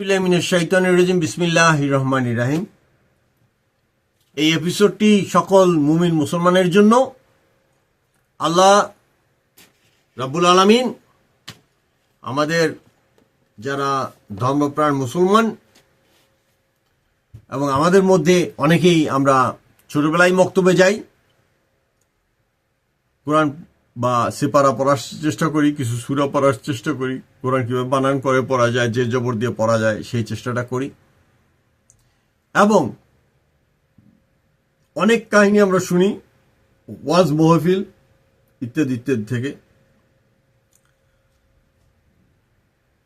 রাজিম। বিসমিল্লাহ রহমান রাহিম। এই এপিসোডটি সকল মুমিন মুসলমানের জন্য। আল্লাহ রাব্বুল আলামিন আমাদের যারা ধর্মপ্রাণ মুসলমান এবং আমাদের মধ্যে অনেকেই আমরা ছোটবেলায় মক্তবে যাই। কোরআন বা সেপারা পড়ার চেষ্টা করি, কিছু সুরা পড়ার চেষ্টা করি, কোরআন কীভাবে বানান করে পড়া যায়, যে জবর দিয়ে পড়া যায়, সেই চেষ্টাটা করি। এবং অনেক কাহিনী আমরা শুনি, ওয়াজ, মহফিল ইত্যাদি ইত্যাদি থেকে।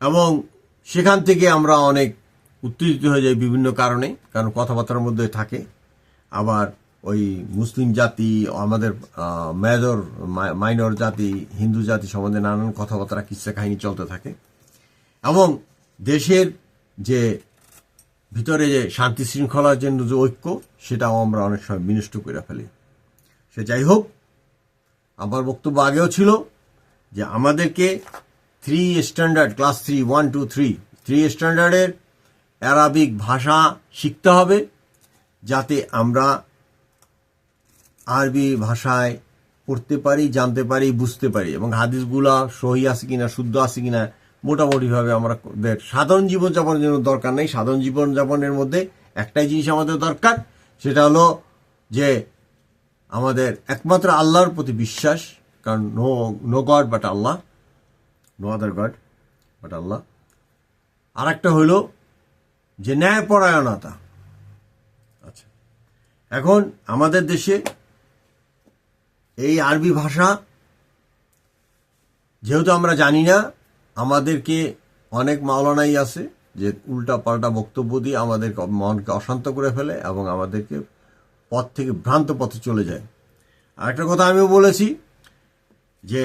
এবং সেখান থেকে আমরা অনেক উত্তেজিত হয়ে যাই বিভিন্ন কারণে, কারণ কথাবার্তার মধ্যে থাকে। আবার ওই মুসলিম জাতি, আমাদের মেজর মাইনর জাতি, হিন্দু জাতি সম্বন্ধে নানান কথাবার্তা, কিসা কাহিনী চলতে থাকে। এবং দেশের যে ভিতরে যে শান্তি শৃঙ্খলার জন্য যে ঐক্য, সেটাও আমরা অনেক সময় বিনষ্ট করে ফেলি। সে যাই হোক, আমার বক্তব্য আগেও ছিল যে আমাদেরকে three standard class three one two three three স্ট্যান্ডার্ডের Arabic ভাষা শিখতে হবে, যাতে আমরা আরবি ভাষায় পড়তে পারি, জানতে পারি, বুঝতে পারি এবং হাদিসগুলা সহি আছে কিনা, শুদ্ধ আছে কিনা মোটামুটিভাবে আমরা দেখ সাধারণ জীবনযাপনের জন্য দরকার নেই। সাধারণ জীবনযাপনের মধ্যে একটাই জিনিস আমাদের দরকার, সেটা হলো যে আমাদের একমাত্র আল্লাহর প্রতি বিশ্বাস, কারণ no no god but Allah no other god but Allah আর একটা হইল যে ন্যায়পরায়ণতা। আচ্ছা এখন আমাদের দেশে এই আরবি ভাষা, যেহেতু আমরা জানি না, আমাদেরকে অনেক মাওলানাই আছে যে উল্টা পাল্টা বক্তব্য দিয়ে আমাদের মনকে অশান্ত করে ফেলে এবং আমাদেরকে পথ থেকে ভ্রান্ত পথে চলে যায়। আর একটা কথা আমিও বলেছি যে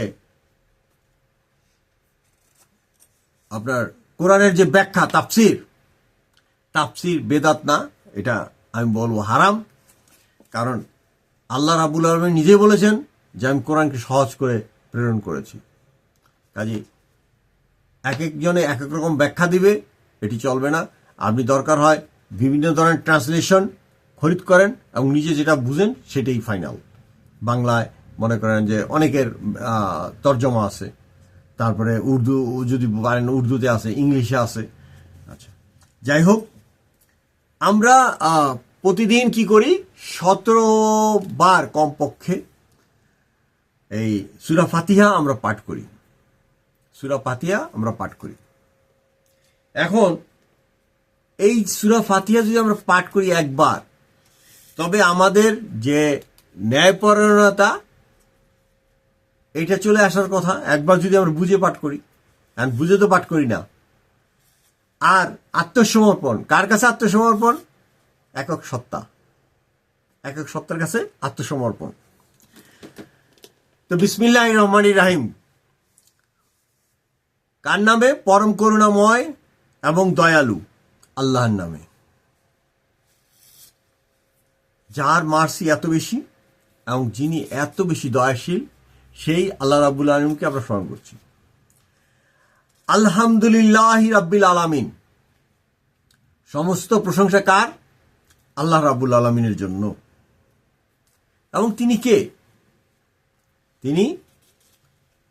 আপনার কোরআনের যে ব্যাখ্যা, তাফসির তাফসির বেদাত না, এটা আমি বলব হারাম। কারণ আল্লাহ রাবুল আলমী নিজে বলেছেন যে আমি কোরআনকে সহজ করে প্রেরণ করেছি। কাজে এক একজনে এক এক রকম ব্যাখ্যা দিবে, এটি চলবে না। আপনি দরকার হয় বিভিন্ন ধরনের ট্রান্সলেশন খরিদ করেন এবং নিজে যেটা বুঝেন সেটাই ফাইনাল। বাংলায় মনে করেন যে অনেকের তর্জমা আছে। তারপরে উর্দু, যদি পারেন উর্দুতে আছে, ইংলিশে আছে। আচ্ছা যাই হোক, আমরা প্রতিদিন কি করি? সতেরো বার কমপক্ষে এই সুরা ফাতিহা আমরা পাঠ করি। সুরা ফাতিহা আমরা পাঠ করি। এখন, এই সুরা ফাতিহা যদি আমরা পাঠ করি একবার, তবে আমাদের যে ন্যায়পরায়ণতা, এটা চলে আসার কথা। একবার যদি আমরা বুঝে পাঠ করি বুঝে তো পাঠ করি না। আর আত্মসমর্পণ, কার কাছে আত্মসমর্পণ? একক সত্তা। একক সত্তার কাছে আত্মসমর্পণ। তো বিসমিল্লাহ রহমান রাহিম। কার নামে? পরম করুণাময় এবং দয়ালু, আল্লাহর নামে। যার মার্সি এত বেশি এবং যিনি এত বেশি দয়াশীল, সেই আল্লাহ রাবুল আলমকে আমরা স্মরণ করছি। আলহামদুলিল্লাহ রাব্বিল আলামিন। সমস্ত প্রশংসা কার? আল্লাহ রাবুল আলমিনের জন্য। এবং তিনি কে? তিনি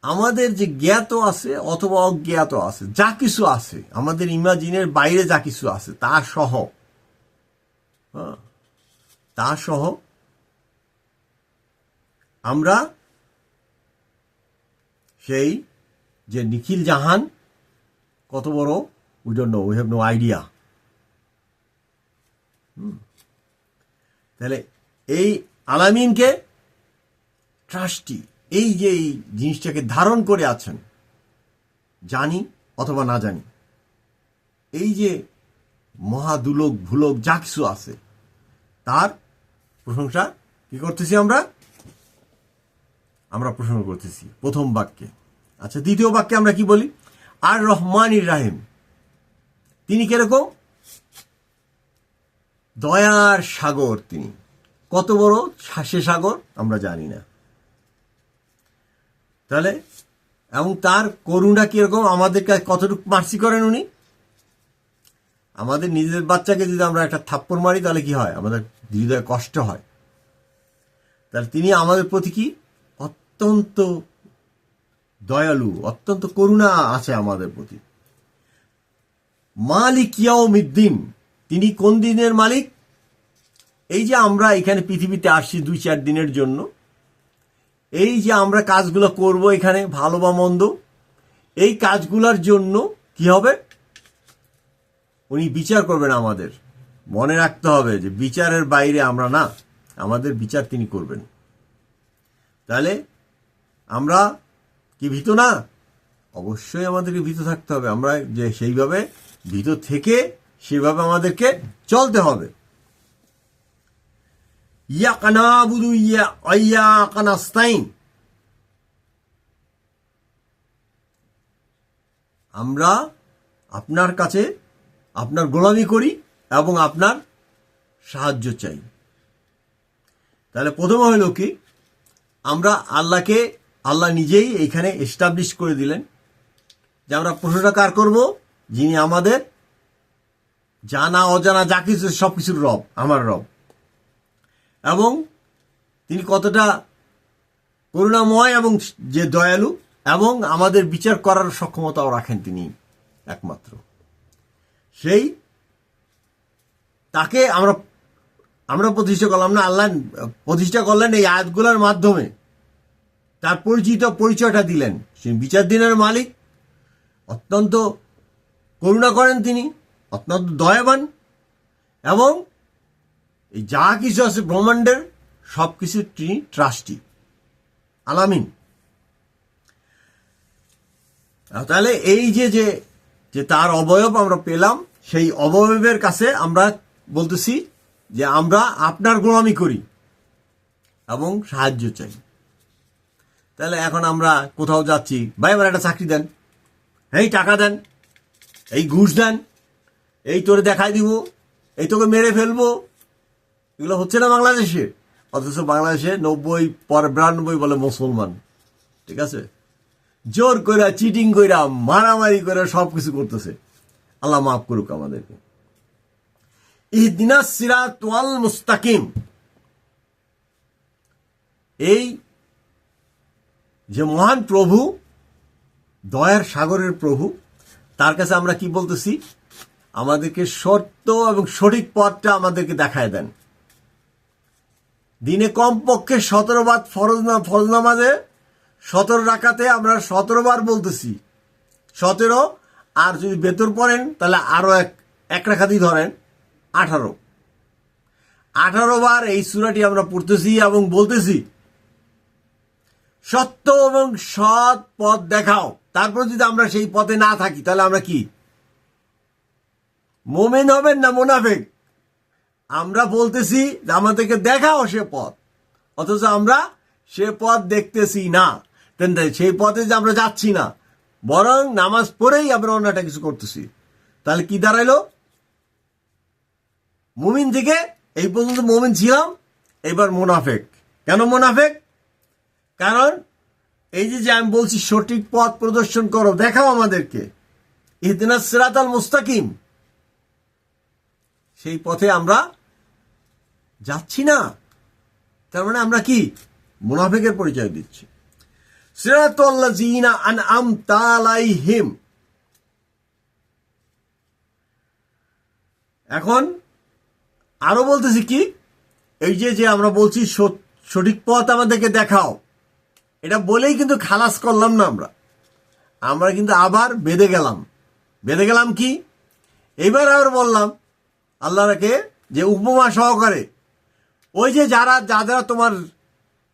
আমাদের যে জ্ঞাত আছে অথবা অজ্ঞাত আছে যা কিছু আছে আমাদের ইমাজিনের বাইরে যা কিছু আছে তা সহ হ্যাঁ, তা সহ আমরা সেই যে নিখিল জাহান কত বড়? We don't know we have no idea তাহলে এই আলামিনকে ট্রাস্টি এই যে এই জিনিসটাকে ধারণ করে আছেন, জানি অথবা না জানি, এই যে মহাদুলোক, ভুলক যা কিছু আছে, তার প্রশংসা কি করতেছি আমরা? আমরা প্রশংসা করতেছি প্রথম বাক্যে। আচ্ছা দ্বিতীয় বাক্যে আমরা কি বলি? আর রহমান রাহিম, তিনি কীরকম? দয়ার সাগর তিনি। কত বড়? সে সাগর? আমরা জানি না। তাহলে? এবং তার করুণা কীরকম আমাদের কাছে কতটুকু মার্সি করেন উনি? আমাদের নিজেদের বাচ্চাকে যদি আমরা একটা থাপ্পড় মারি, তাহলে কি হয়? আমাদের হৃদয়ে কষ্ট হয়। তাহলে তিনি আমাদের প্রতি কি? অত্যন্ত দয়ালু, অত্যন্ত করুণা আছে আমাদের প্রতি। মালিক ইয়াউমিদ্দিন, তিনি কোন দিনের মালিক? এই যে আমরা এখানে পৃথিবীতে আসছি দুই চার দিনের জন্য এই যে আমরা কাজগুলো করব এখানে, ভালো বা মন্দ, এই কাজগুলোর জন্য কি হবে? উনি বিচার করবেন আমাদের। মনে রাখতে হবে যে বিচারের বাইরে আমরা না, আমাদের বিচার তিনি করবেন। তাহলে আমরা কি ভীত না? অবশ্যই আমাদেরকে ভীত থাকতে হবে। আমরা যে সেইভাবে ভীত থেকে সেভাবে আমাদেরকে চলতে হবে। ইয়াকানা বুধু ইয়া অয়াকানাস্তাইন আমরা আপনার কাছে আপনার গোলামি করি এবং আপনার সাহায্য চাই। তাহলে প্রথমে হলো কি, আমরা আল্লাহকে, আল্লাহ নিজেই এইখানে এস্টাবলিশ করে দিলেন যে আমরা প্রশ্নটা কার করব? যিনি আমাদের জানা, অজানা যা কিছু সব কিছুর রব, আমার রব। এবং তিনি কতটা করুণাময় এবং যে দয়ালু এবং আমাদের বিচার করার সক্ষমতাও রাখেন তিনি একমাত্র। সেই তাকে আমরা আমরা প্রতিষ্ঠা করলাম না, আল্লাহ প্রতিষ্ঠা করলেন এই আয়াতগুলোর মাধ্যমে। তার পরিচিত পরিচয়টা দিলেন। বিচার দিনের মালিক, অত্যন্ত করুণা করেন তিনি, অত্যন্ত দয়াবান এবং এই যা কিছু আছে ব্রহ্মাণ্ডের সব কিছু তিনি ট্রাস্টি আলামিন। তাহলে এই যে যে যে তার অবয়ব আমরা পেলাম, সেই অবয়বের কাছে আমরা বলতেছি যে আমরা আপনার গোলামি করি এবং সাহায্য চাই। তাহলে এখন আমরা কোথাও যাচ্ছি? ভাই, আমার একটা চাকরি দেন। এই টাকা দেন। এই ঘুষ দেন। এই তোরে দেখাই দিব। এই তোকে মেরে ফেলব। এগুলো হচ্ছে না বাংলাদেশে। অথচ বাংলাদেশে নব্বই, পর বিরানব্বই বলে মুসলমান। ঠিক আছে? জোর কইরা, চিটিং কইরা, মারামারি করে সব কিছু করতেছে। আল্লাহ মাফ করুক আমাদেরকে। ইহদিনা সিরাত মুস্তাকিম। এই যে মহান প্রভু, দয়ার সাগরের প্রভু, তার কাছে আমরা কি বলতেছি? আমাদেরকে সত্য এবং সঠিক পথটা আমাদেরকে দেখায় দেন। দিনে কমপক্ষে সতেরো বার ফরজ না ফরজ নামাজে সতেরো রাখাতে আমরা সতেরো বার বলতেছি। সতেরো, আর যদি বেতর পড়েন, তাহলে আরও এক এক রাখাতেই ধরেন, আঠারো। আঠারো বার এই সুরাটি আমরা পড়তেছি এবং বলতেছি, সত্য এবং সৎ পথ দেখাও। তারপর যদি আমরা সেই পথে না থাকি, তাহলে আমরা কি? মোমেন হবেন না মোনাফেক? আমরা বলতেছি যে আমাদেরকে দেখাও সে পথ। অথচ আমরা সে পথ দেখতেছি না। সেই পথে যে আমরা যাচ্ছি না, বরং নামাজ পড়েই আমরা অন্য একটা কিছু করতেছি। তাহলে কি দাঁড়াইলো? মুমিন থেকে এই পর্যন্ত মুমিন ছিলাম, এবার মোনাফেক। কেন মোনাফেক? কারণ এই যে যে আমি বলছি, সঠিক পথ প্রদর্শন করো, দেখাও আমাদেরকে। ইহদিনা সিরাত আল মুস্তাকিম। সেই পথে আমরা যাচ্ছি না। তার মানে আমরা কি? মুনাফেকের পরিচয় দিচ্ছি। সিরাতাল্লাযীনা আনআমতা আলাইহিম। এখন আরও বলতেছি কি? এই যে যে আমরা বলছি সঠিক পথ আমাদেরকে দেখাও। এটা বলেই কিন্তু খালাস করলাম না আমরা। আমরা কিন্তু আবার বেঁধে গেলাম। বেঁধে গেলাম কি? এবার আবার বললাম, আল্লাহকে যে উপমা সহকারে ওই যে যারা, যা, যারা তোমার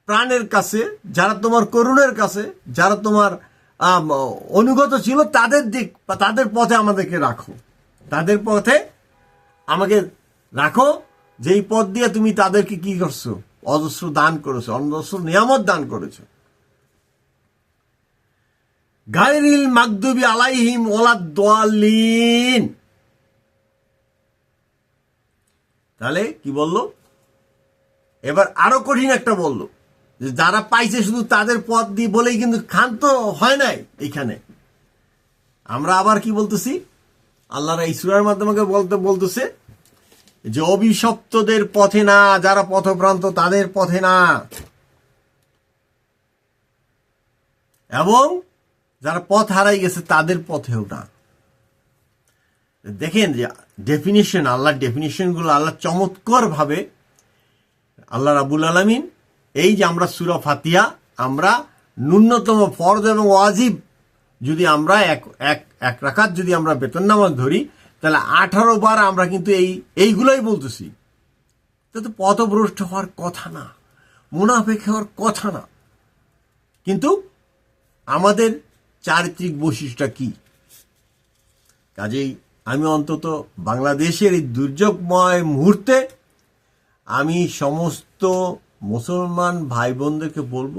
প্রাণের কাছে, যারা তোমার করুণের কাছে, যারা তোমার অনুগত ছিল, তাদের দিক, বা তাদের পথে আমাদেরকে রাখো। তাদের পথে আমাকে রাখো, যেই পথ দিয়ে তুমি তাদেরকে কি করছ? অজস্র দান করেছ, অজস্র নিয়ামত দান করেছ। গায়রিল মাকদুবি আলাইহিম ওলাদ্দালিন তাহলে কি বলল? এবার আরও কঠিন একটা বলল, যে যারা পাইছে শুধু তাদের পথ দিয়ে বলেই কিন্তু ক্ষান্ত হয় নাই এইখানে আমরা আবার কি বলতেছি? আল্লাহর এই সুরার মাধ্যমে বলতে বলতেছে যে, অভিশপ্তদের পথে না, যারা পথভ্রান্ত তাদের পথে না। এবং যারা পথ হারাই গেছে তাদের পথেও না। দেখেন যে ডেফিনিশন আল্লাহর ডেফিনিশনগুলো আল্লাহ চমৎকার ভাবে আল্লাহ রাবুল আলমিন, এই যে আমরা সুরা ফাতিয়া আমরা ন্যূনতম ফরজ এবং ওয়াজিব যদি আমরা এক এক এক রাখাত যদি আমরা বেতন নামাজ ধরি, তাহলে আঠারো বার আমরা কিন্তু এই, এইগুলোই বলতেছি। তা পথভ্রষ্ট হওয়ার কথা না, মুনাফেক হওয়ার কথা না। কিন্তু আমাদের চারিত্রিক বৈশিষ্ট্যটা কি? কাজেই আমি অন্তত বাংলাদেশের এই দুর্যোগময় মুহূর্তে আমি সমস্ত মুসলমান ভাই বোনদেরকে বলব,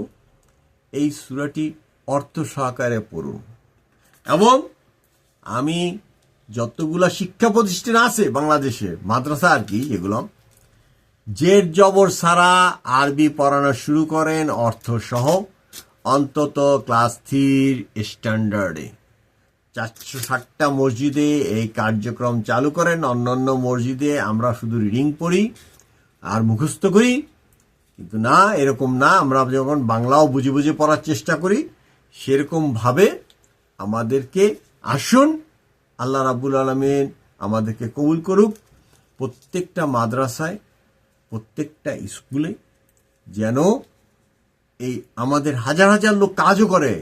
এই সুরাটি অর্থ সহকারে পড়ুন। এবং আমি যতগুলা শিক্ষা প্রতিষ্ঠান আছে বাংলাদেশে, মাদ্রাসা আর কি, এগুলো, জের জবর সারা আরবি পড়ানো শুরু করেন অর্থ সহ অন্তত ক্লাস থ্রির স্ট্যান্ডার্ডে। চারশো ষাটটা মসজিদে এই কার্যক্রম চালু করেন, অন্যান্য মসজিদে আমরা শুধু রিডিং পড়ি আর মুখস্থ করি। কিন্তু না, এরকম না, আমরা যখন বাংলাও বুঝে বুঝে পড়ার চেষ্টা করি সেরকমভাবে আমাদেরকে আসুন, আল্লাহ রাবুল আলমিন আমাদেরকে কবুল করুক। প্রত্যেকটা মাদ্রাসায়, প্রত্যেকটা স্কুলে যেন এই আমাদের হাজার হাজার লোক কাজও করে।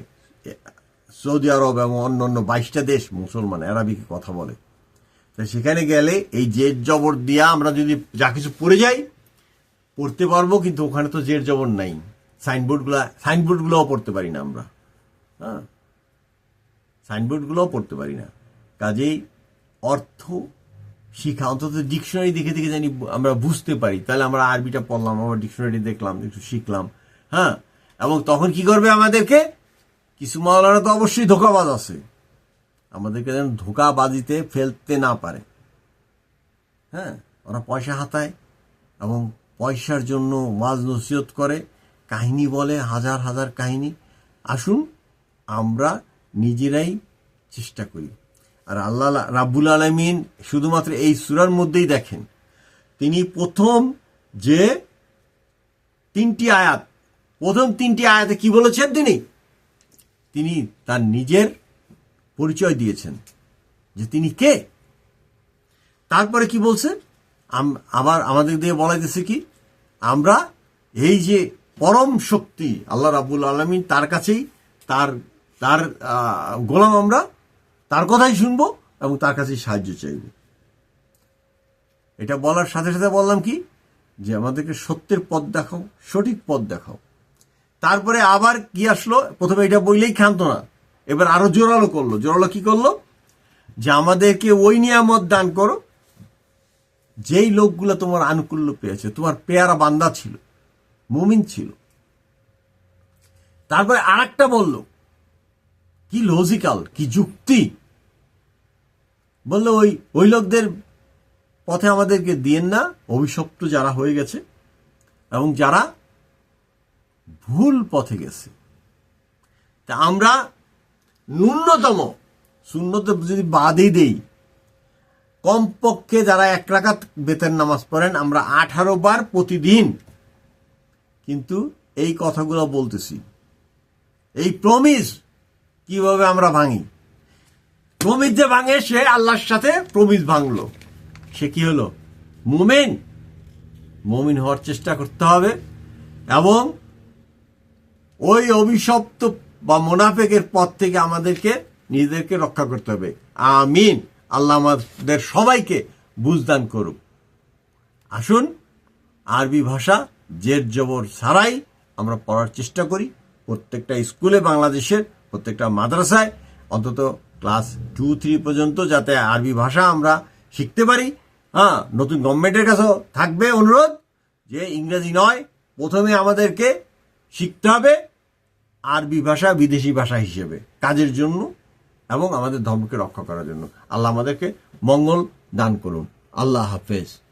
সৌদি আরব এবং অন্য অন্য বাইশটা দেশ, মুসলমান, আরবিকে কথা বলে। তো সেখানে গেলে এই জেদ জবর দিয়া আমরা যদি যা কিছু পড়ে যাই পড়তে পারব, কিন্তু ওখানে তো জের জবর নাই। সাইনবোর্ডগুলো, সাইনবোর্ডগুলোও পড়তে পারি না আমরা। হ্যাঁ? সাইনবোর্ডগুলোও পড়তে পারি না। কাজেই অর্থ শিখা অন্তত ডিকশনারি দেখে দেখে জানি আমরা বুঝতে পারি। তাহলে আমরা আরবিটা পড়লাম, আবার ডিকশনারি দেখলাম, একটু শিখলাম। হ্যাঁ? এবং তখন কি করবে আমাদেরকে? কিছু মাওলানা তো অবশ্যই ধোকাবাজ আছে। আমাদেরকে যেন ধোকাবাজিতে ফেলতে না পারে। হ্যাঁ? ওরা পয়সা হাতায় এবং পয়সার জন্য ওয়াজ নসিহত করে, কাহিনী বলে, হাজার হাজার কাহিনী। আসুন, আমরা নিজেরাই চেষ্টা করি। আর আল্লাহ রাব্বুল আলমিন শুধুমাত্র এই সুরার মধ্যেই দেখেন। তিনি প্রথম যে তিনটি আয়াত, প্রথম তিনটি আয়াতে কি বলেছেন তিনি? তিনি তার নিজের পরিচয় দিয়েছেন যে তিনি কে। তারপরে কি বলছেন? আবার আমাদের দিয়ে বলা গেছে কি? আমরা এই যে পরম শক্তি আল্লাহ রাবুল আলমিন তার কাছেই, তার তার গোলাম আমরা, তার কথাই শুনব এবং তার কাছেই সাহায্য চাইব। এটা বলার সাথে সাথে বললাম কি? যে আমাদেরকে সত্যের পথ দেখাও, সঠিক পথ দেখাও। তারপরে আবার কি আসলো? প্রথমে এটা বললেই ক্ষান্ত না। এবার আরও জোরালো করল। জোরালো কি করল? যে আমাদেরকে ওই নিয়ামত দান করো যেই লোকগুলো তোমার আনুকূল্য পেয়েছে, তোমার পেয়ারা বান্দা ছিল, মুমিন ছিল। তারপরে আর একটা বলল, কি লজিক্যাল কি যুক্তি? বলল, ওই ওই লোকদের পথে আমাদেরকে দিয়েন না, অভিশপ্ত যারা হয়ে গেছে, এবং যারা ভুল পথে গেছে। তা আমরা ন্যূনতম, শূন্যতে যদি বাদই দেই কমপক্ষে যারা এক রাকাত বেতন নামাজ পড়েন, আমরা আঠারো বার প্রতিদিন কিন্তু এই কথাগুলো বলতেছি। এই প্রমিস কীভাবে আমরা ভাঙি? প্রমিস যে ভাঙে, সে আল্লাহর সাথে প্রমিস ভাঙলো। সে কি হলো? মুমেন। মুমিন হওয়ার চেষ্টা করতে হবে এবং ওই অভিশপ্ত বা মোনাফেকের পথ থেকে আমাদেরকে নিজেদেরকে রক্ষা করতে হবে। আমিন। আল্লাহ আমাদের সবাইকে বুঝদান করুক। আসুন, আরবি ভাষা জের জবর ছাড়াই আমরা পড়ার চেষ্টা করি। প্রত্যেকটা স্কুলে বাংলাদেশের প্রত্যেকটা মাদ্রাসায়, অন্তত ক্লাস টু, থ্রি পর্যন্ত যাতে আরবি ভাষা আমরা শিখতে পারি। হ্যাঁ নতুন গভর্নমেন্টের কাছেও থাকবে অনুরোধ যে ইংরেজি নয়, প্রথমে আমাদেরকে শিখতে হবে আরবি ভাষা বিদেশি ভাষা হিসেবে, কাজের জন্য। এবং আমাদের ধর্মকে রক্ষা করার জন্য। আল্লাহ আমাদেরকে মঙ্গল দান করুন। আল্লাহ হাফেজ।